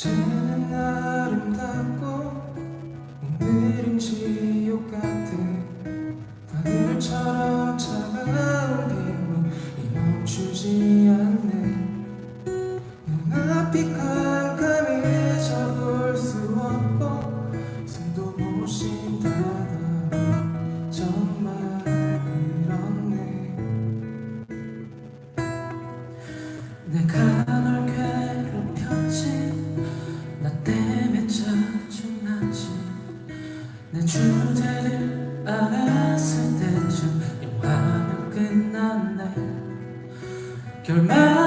to There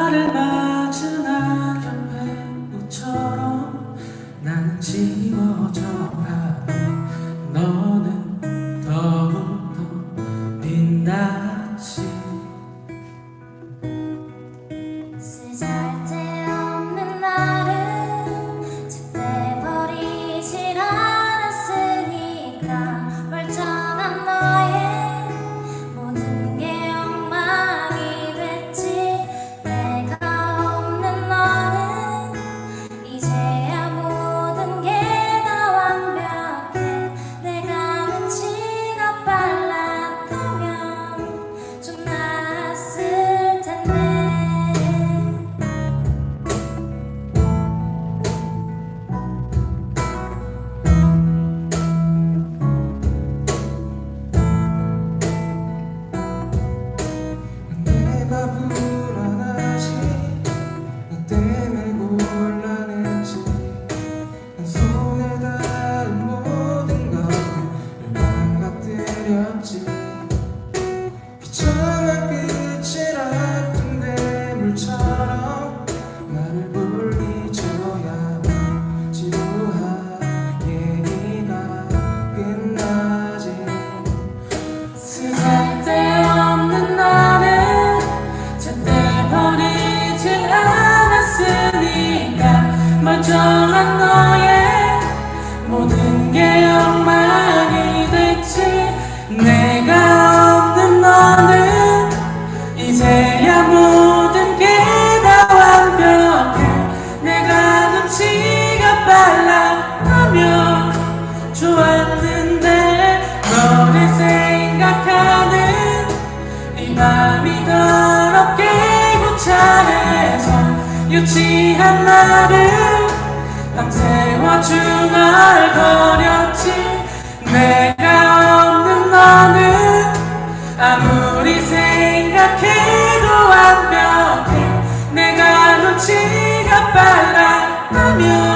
망가뜨렸지. 비참한 끝이 아픈데 물처럼 나를 물리쳐야 지루한 얘기가 끝나지. 쓸데 없는 나는 제때 버리질 않았으니까 멀쩡한 내가 없는 너는 이제야 모든 게 다 완벽해. 내가 눈치가 빨라하면 좋았는데 너를 생각하는 이 맘이 더럽게 고찰해서 유치한 나를 밤새워 내 눈치가 빨라 하면